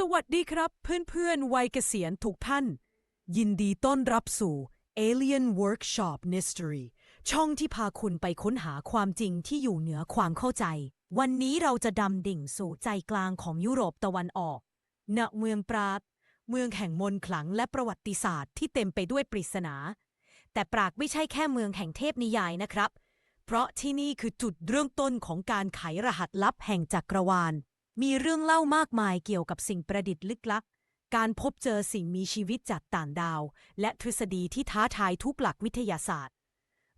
สวัสดีครับ เพื่อนๆ วัยเกษียณทุกท่าน ยินดีต้อนรับสู่ Alien Workshop Mystery ช่องที่พาคุณไปค้นหาความจริงที่อยู่เหนือความเข้าใจ วันนี้เราจะดำดิ่งสู่ใจกลางของยุโรปตะวันออก ณ เมืองปราด เมืองแห่งมนต์ขลังและประวัติศาสตร์ที่เต็มไปด้วยปริศนา แต่ปรากไม่ใช่แค่เมืองแห่งเทพนิยายนะครับ เพราะที่นี่คือจุดเริ่มต้นของการไขรหัสลับแห่งจักรวาล มีเรื่องเล่ามากมายเกี่ยวกับสิ่งประดิษฐ์ลึกลับ การพบเจอสิ่งมีชีวิตจากต่างดาว และทฤษฎีที่ท้าทายทุกหลักวิทยาศาสตร์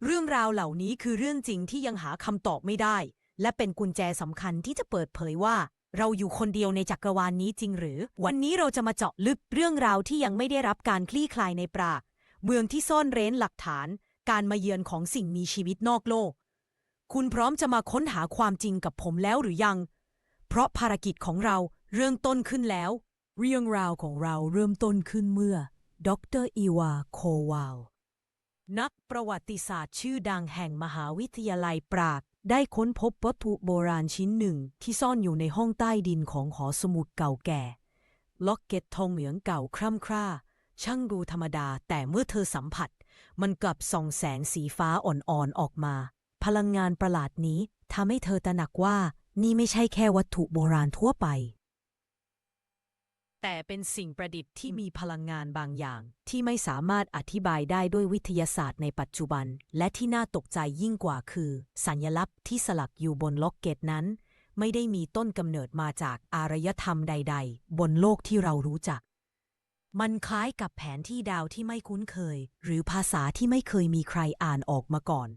เรื่องราวเหล่านี้คือเรื่องจริงที่ยังหาคำตอบไม่ได้ และเป็นกุญแจสำคัญที่จะเปิดเผยว่า เราอยู่คนเดียวในจักรวาลนี้จริงหรือ วันนี้เราจะมาเจาะลึกเรื่องราวที่ยังไม่ได้รับการคลี่คลายในปรากเมืองที่ซ่อนเร้นหลักฐาน การมาเยือนของสิ่งมีชีวิตนอกโลก คุณพร้อมจะมาค้นหาความจริงกับผมแล้วหรือยัง เพราะภารกิจของเราเริ่มต้นขึ้นแล้ว เรื่องราวของเราเริ่มต้นขึ้นเมื่อดรอีวาโควาลนักประวัติศาสตร์ชื่อดังแห่งมหาวิทยาลัยปราก ได้ค้นพบวัตถุโบราณชิ้นหนึ่งที่ซ่อนอยู่ในห้องใต้ดินของหอสมุดเก่าแก่ ล็อกเก็ตทองเหลืองเก่าคร่ำคร่า ช่างดูธรรมดาแต่เมื่อเธอสัมผัส มันกลับส่องแสงสีฟ้าอ่อนๆออกมา พลังงานประหลาดนี้ทำให้เธอตระหนักว่า นี่ไม่ใช่แค่วัตถุโบราณทั่วไป แต่เป็นสิ่งประดิษฐ์ที่มีพลังงานบางอย่าง ที่ไม่สามารถอธิบายได้ด้วยวิทยาศาสตร์ในปัจจุบัน และที่น่าตกใจยิ่งกว่าคือ สัญลักษณ์ที่สลักอยู่บนล็อกเกตนั้น ไม่ได้มีต้นกำเนิดมาจากอารยธรรมใด ๆ บนโลกที่เรารู้จัก มันคล้ายกับแผนที่ดาวที่ไม่คุ้นเคย หรือภาษาที่ไม่เคยมีใครอ่านออกมาก่อน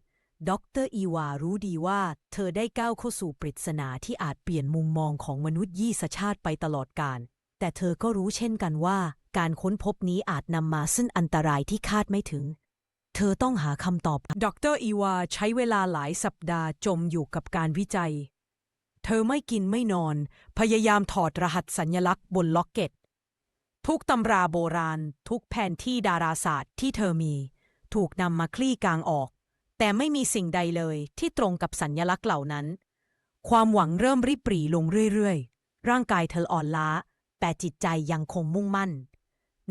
ดรอีวารู้ดีว่า เธอได้ก้าวเข้าสู่ปริศนาที่อาจเปลี่ยนมุมมองของมนุษย์ยี่สชาติไปตลอดกาลแต่เธอก็รู้เช่นกันว่า การค้นพบนี้อาจนำมาซึ่งอันตรายที่คาดไม่ถึง เธอต้องหาคำตอบดรอีวาใช้เวลาหลายสัปดาห์จมอยู่กับการวิจัย เธอไม่กินไม่นอน พยายามถอดรหัสสัญลักษณ์บนล็อกเก็ต ทุกตำราโบราณ ทุกแผนที่ดาราศาสตร์ที่เธอมี ถูกนำมาคลี่กลางออก แต่ไม่มีสิ่งใดเลยที่ตรงกับสัญลักษณ์เหล่านั้น ความหวังเริ่มริบหรี่ลงเรื่อยๆ ร่างกายเธออ่อนล้า แต่จิตใจยังคงมุ่งมั่น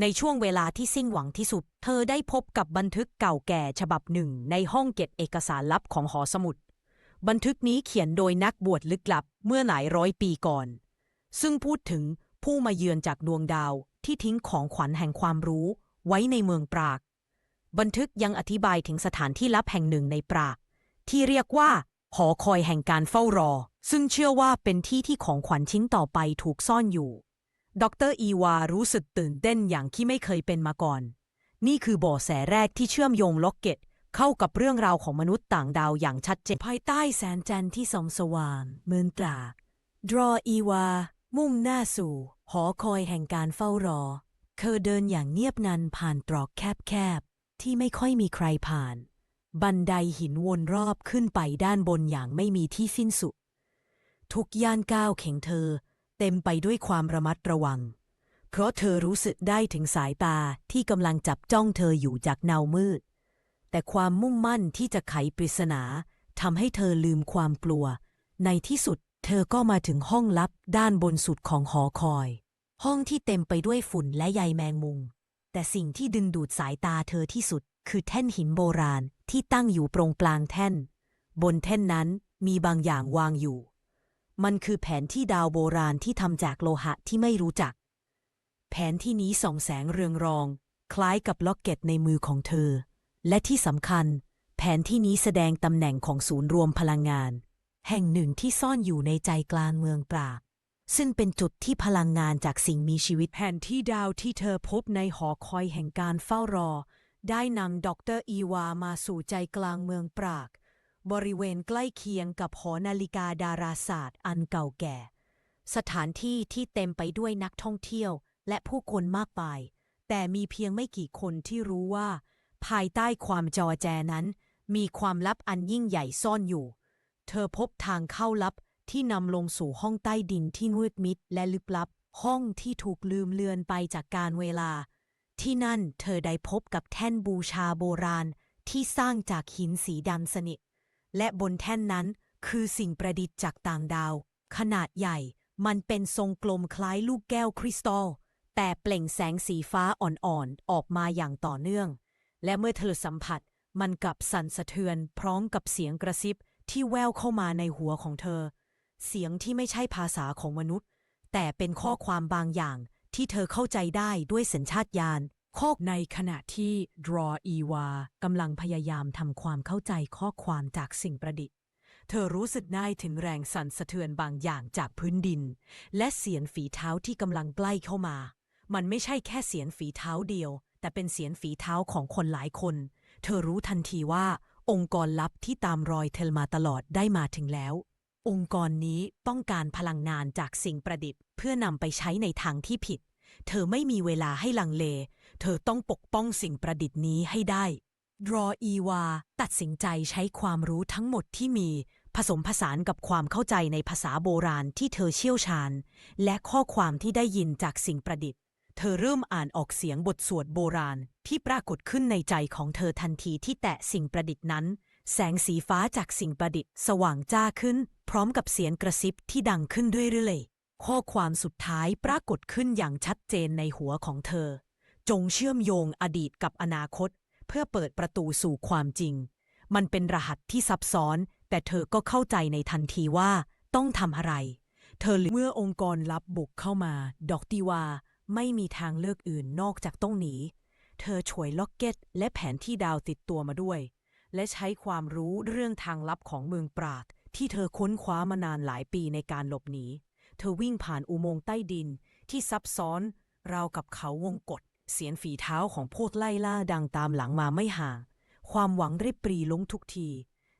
ในช่วงเวลาที่สิ้นหวังที่สุด เธอได้พบกับบันทึกเก่าแก่ฉบับหนึ่งในห้องเก็บเอกสารลับของหอสมุด บันทึกนี้เขียนโดยนักบวชลึกลับเมื่อหลายร้อยปีก่อน ซึ่งพูดถึงผู้มาเยือนจากดวงดาวที่ทิ้งของขวัญแห่งความรู้ไว้ในเมืองปราก บันทึกยังอธิบายถึงสถานที่ลับแห่งหนึ่งในปรากที่เรียกว่าหอคอยแห่งการเฝ้ารอ ซึ่งเชื่อว่าเป็นที่ที่ของขวัญชิ้นต่อไปถูกซ่อนอยู่ ดรอีวารู้สึกตื่นเต้นอย่างที่ไม่เคยเป็นมาก่อน นี่คือเบ่อแสแรกที่เชื่อมโยงล็อกเก็ต เข้ากับเรื่องราวของมนุษย์ต่างดาวอย่างชัดเจนภายใต้แสงจันทร์ที่ส่องสว่างเมืองตราดรออีวา มุ่งหน้าสู่ หอคอยแห่งการเฝ้ารอ เธอเดินอย่างเงียบงันผ่านตรอกแคบ ที่ไม่ค่อยมีใครผ่าน บันไดหินวนรอบขึ้นไปด้านบนอย่างไม่มีที่สิ้นสุด ทุกย่านก้าวเข็งเธอ เต็มไปด้วยความระมัดระวัง เพราะเธอรู้สึกได้ถึงสายตาที่กำลังจับจ้องเธออยู่จากเงามืด แต่ความมุ่งมั่นที่จะไขปริศนาทำให้เธอลืมความกลัว ในที่สุดเธอก็มาถึงห้องลับด้านบนสุดของหอคอย ห้องที่เต็มไปด้วยฝุ่นและใยแมงมุม แต่สิ่งที่ดึงดูดสายตาเธอที่สุด คือแท่นหินโบราณที่ตั้งอยู่ตรงกลางแท่น บนแท่นนั้นมีบางอย่างวางอยู่ มันคือแผนที่ดาวโบราณที่ทำจากโลหะที่ไม่รู้จัก แผนที่นี้ส่องแสงเรืองรอง คล้ายกับล็อกเก็ตในมือของเธอ และที่สำคัญ แผนที่นี้แสดงตำแหน่งของศูนย์รวมพลังงาน แห่งหนึ่งที่ซ่อนอยู่ในใจกลางเมืองปราบ ซึ่งเป็นจุดที่พลังงานจากสิ่งมีชีวิต แผนที่ดาวที่เธอพบในหอคอยแห่งการเฝ้ารอ ได้นำดอกเตอร์อีวามาสู่ใจกลางเมืองปราก บริเวณใกล้เคียงกับหอนาฬิกาดาราศาสตร์อันเก่าแก่ สถานที่ที่เต็มไปด้วยนักท่องเที่ยว และผู้คนมากมาย แต่มีเพียงไม่กี่คนที่รู้ว่า ภายใต้ความจอแจนั้น มีความลับอันยิ่งใหญ่ซ่อนอยู่ เธอพบทางเข้าลับ ที่นำลงสู่ห้องใต้ดินที่มืดมิดและลึกลับ ห้องที่ถูกลืมเลือนไปจากการเวลา ที่นั่นเธอได้พบกับแท่นบูชาโบราณที่สร้างจากหินสีดำสนิท และบนแท่นนั้นคือสิ่งประดิษฐ์จากต่างดาว ขนาดใหญ่มันเป็นทรงกลมคล้ายลูกแก้วคริสตัล แต่เปล่งแสงสีฟ้าอ่อนๆ ออกมาอย่างต่อเนื่อง และเมื่อเธอสัมผัส มันกลับสั่นสะเทือนพร้อมกับเสียงกระซิบที่แววเข้ามาในหัวของเธอ เสียงที่ไม่ใช่ภาษาของมนุษย์ แต่เป็นข้อความบางอย่างที่เธอเข้าใจได้ด้วยสัญชาตญาณข้อในขณะที่ Draw อีวากำลังพยายามทำความเข้าใจข้อความจากสิ่งประดิษฐ์ เธอรู้สึกได้ถึงแรงสั่นสะเทือนบางอย่างจากพื้นดิน และเสียงฝีเท้าที่กำลังใกล้เข้ามา มันไม่ใช่แค่เสียงฝีเท้าเดียว แต่เป็นเสียงฝีเท้าของคนหลายคน เธอรู้ทันทีว่า องค์กรลับที่ตามรอยเทลมาตลอดได้มาถึงแล้ว องค์กรนี้ต้องการพลังงานจากสิ่งประดิษฐ์ เพื่อนำไปใช้ในทางที่ผิด เธอไม่มีเวลาให้ลังเล เธอต้องปกป้องสิ่งประดิษฐ์นี้ให้ได้รออีวาตัดสินใจใช้ความรู้ทั้งหมดที่มี ผสมผสานกับความเข้าใจในภาษาโบราณที่เธอเชี่ยวชาญ และข้อความที่ได้ยินจากสิ่งประดิษฐ์ เธอเริ่มอ่านออกเสียงบทสวดโบราณที่ปรากฏขึ้นในใจของเธอทันทีที่แตะสิ่งประดิษฐ์นั้น แสงสีฟ้าจากสิ่งประดิษฐ์สว่างจ้าขึ้น พร้อมกับเสียงกระซิบที่ดังขึ้นเรื่อยๆ ข้อความสุดท้ายปรากฏขึ้นอย่างชัดเจนในหัวของเธอ จงเชื่อมโยงอดีตกับอนาคต เพื่อเปิดประตูสู่ความจริง มันเป็นรหัสที่ซับซ้อน แต่เธอก็เข้าใจในทันทีว่าต้องทำอะไร เธอเมื่อองค์กรลับบุกเข้ามา ดอกติวาไม่มีทางเลือกอื่นนอกจากต้องหนี เธอฉวยล็อกเก็ต และแผนที่ดาวติดตัวมาด้วย และใช้ความรู้เรื่องทางลับของเมืองปราก ที่เธอค้นคว้ามานานหลายปีในการหลบหนี เธอวิ่งผ่านอุโมงค์ใต้ดินที่ซับซ้อน ราวกับเขาวงกฏเสียงฝีเท้าของพวกไล่ล่าดังตามหลังมาไม่ห่าง ความหวังได้ปรีลงทุกที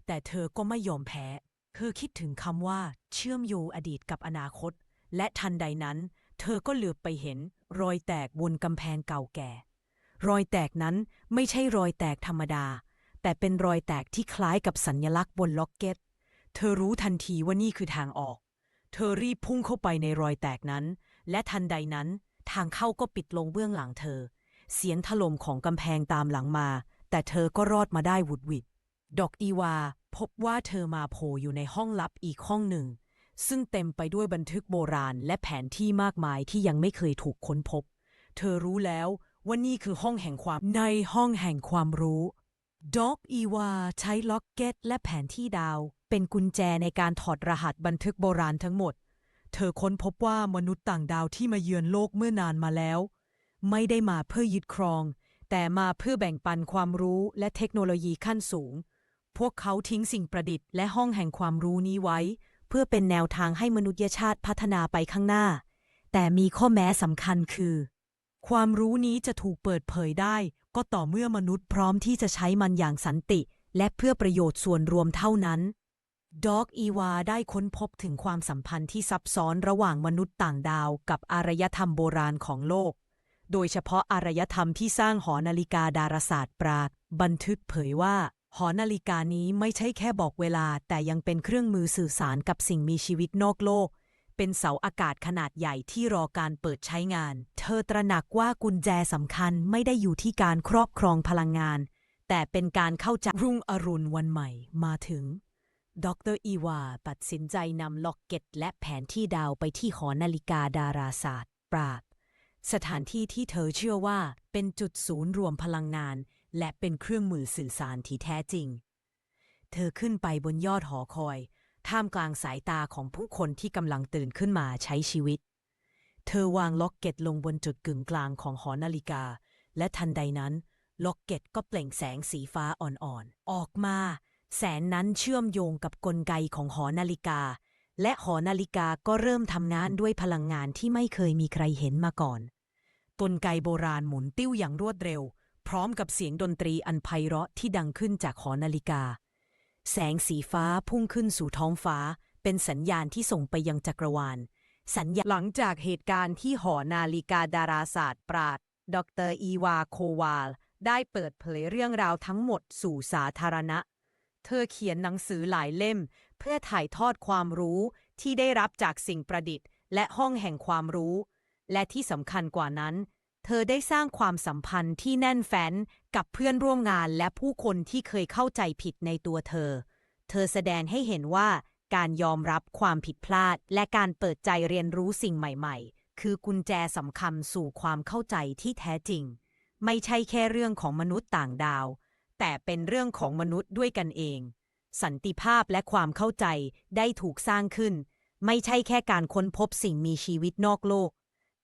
แต่เธอก็ไม่ยอมแพ้ เธอคิดถึงคำว่าเชื่อมโยงอดีตกับอนาคต และทันใดนั้น เธอก็เหลือบไปเห็น รอยแตกบนกำแพงเก่าแก่ รอยแตกนั้นไม่ใช่รอยแตกธรรมดา แต่เป็นรอยแตกที่คล้ายกับสัญญลักษณ์บนล็อกเก็ต เธอรู้ทันทีว่านี่คือทางออก เธอรีบพุ่งเข้าไปในรอยแตกนั้น และทันใดนั้น ทางเข้าก็ปิดลงเบื้องหลังเธอ เสียงถล่มของกำแพงตามหลังมา แต่เธอก็รอดมาได้หวุดหวิด ดอกอีวา พบว่าเธอมาโผล่อยู่ในห้องลับอีกห้องหนึ่ง ซึ่งเต็มไปด้วยบันทึกโบราณและแผนที่มากมายที่ยังไม่เคยถูกค้นพบ เธอรู้แล้วว่านี่คือห้องแห่งความในห้องแห่งความรู้ ด็อกอีวาใช้ล็อกเก็ตและแผนที่ดาว เป็นกุญแจในการถอดรหัสบันทึกโบราณทั้งหมด เธอค้นพบว่ามนุษย์ต่างดาวที่มาเยือนโลกเมื่อนานมาแล้ว ไม่ได้มาเพื่อยึดครอง แต่มาเพื่อแบ่งปันความรู้และเทคโนโลยีขั้นสูง พวกเขาทิ้งสิ่งประดิษฐ์และห้องแห่งความรู้นี้ไว้ เพื่อเป็นแนวทางให้มนุษยชาติพัฒนาไปข้างหน้า แต่มีข้อแม้สำคัญคือ ความรู้นี้จะถูกเปิดเผยได้ ก็ต่อเมื่อมนุษย์พร้อมที่จะใช้มันอย่างสันติ และเพื่อประโยชน์ส่วนรวมเท่านั้นด็อกอีวาได้ค้นพบถึงความสัมพันธ์ที่ซับซ้อนระหว่างมนุษย์ต่างดาวกับอารยธรรมโบราณของโลก โดยเฉพาะอารยธรรมที่สร้างหอนาฬิกาดาราศาสตร์ปรากบันทึกเผยว่า หอนาฬิกานี้ไม่ใช่แค่บอกเวลา แต่ยังเป็นเครื่องมือสื่อสารกับสิ่งมีชีวิตนอกโลก เป็นเสาอากาศขนาดใหญ่ที่รอการเปิดใช้งาน เธอตระหนักว่ากุญแจสำคัญไม่ได้อยู่ที่การครอบครองพลังงาน แต่เป็นการเข้าใจรุ่งอรุณวันใหม่มาถึง ดรอีวาตัดสินใจนำล็อกเก็ตและแผนที่ดาวไปที่หอนาฬิกาดาราศาสตร์ ปรากสถานที่ที่เธอเชื่อว่าเป็นจุดศูนย์รวมพลังงาน และเป็นเครื่องมือสื่อสารที่แท้จริง เธอขึ้นไปบนยอดหอคอย ท่ามกลางสายตาของผู้คนที่กำลังตื่นขึ้นมาใช้ชีวิต เธอวางล็อกเก็ตลงบนจุดกึ่งกลางของหอนาฬิกา และทันใดนั้น ล็อกเก็ตก็เปล่งแสงสีฟ้าอ่อนๆ ออกมา แสงนั้นเชื่อมโยงกับกลไกของหอนาฬิกา และหอนาฬิกาก็เริ่มทำงานด้วยพลังงานที่ไม่เคยมีใครเห็นมาก่อน กลไกโบราณหมุนติ้วอย่างรวดเร็ว พร้อมกับเสียงดนตรีอันไพเราะที่ดังขึ้นจากหอนาฬิกา แสงสีฟ้าพุ่งขึ้นสู่ท้องฟ้า เป็นสัญญาณที่ส่งไปยังจักรวาล สัญญาหลังจากเหตุการณ์ที่หอนาฬิกาดาราศาสตร์ปราด ดรอีวาโควาล ได้เปิดเผยเรื่องราวทั้งหมดสู่สาธารณะ เธอเขียนหนังสือหลายเล่ม เพื่อถ่ายทอดความรู้ที่ได้รับจากสิ่งประดิษฐ์ และห้องแห่งความรู้ และที่สำคัญกว่านั้น เธอได้สร้างความสัมพันธ์ที่แน่นแฟ้นกับเพื่อนร่วมงานและผู้คนที่เคยเข้าใจผิดในตัวเธอ เธอแสดงให้เห็นว่าการยอมรับความผิดพลาด และการเปิดใจเรียนรู้สิ่งใหม่ ๆ คือกุญแจสำคัญสู่ความเข้าใจที่แท้จริง ไม่ใช่แค่เรื่องของมนุษย์ต่างดาว แต่เป็นเรื่องของมนุษย์ด้วยกันเอง สันติภาพและความเข้าใจได้ถูกสร้างขึ้น ไม่ใช่แค่การค้นพบสิ่งมีชีวิตนอกโลก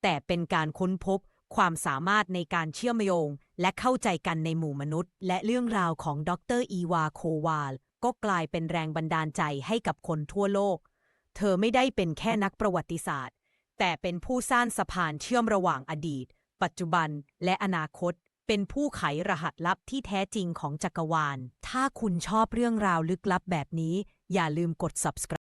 แต่เป็นการค้นพบ ความสามารถในการเชื่อมโยง และเข้าใจกันในหมู่มนุษย์ และเรื่องราวของดรอีวาโควาล ก็กลายเป็นแรงบันดาลใจให้กับคนทั่วโลก เธอไม่ได้เป็นแค่นักประวัติศาสตร์ แต่เป็นผู้สร้างสะพานเชื่อมระหว่างอดีต ปัจจุบันและอนาคต เป็นผู้ไขรหัสลับที่แท้จริงของจักรวาล ถ้าคุณชอบเรื่องราวลึกลับแบบนี้ อย่าลืมกด subscribe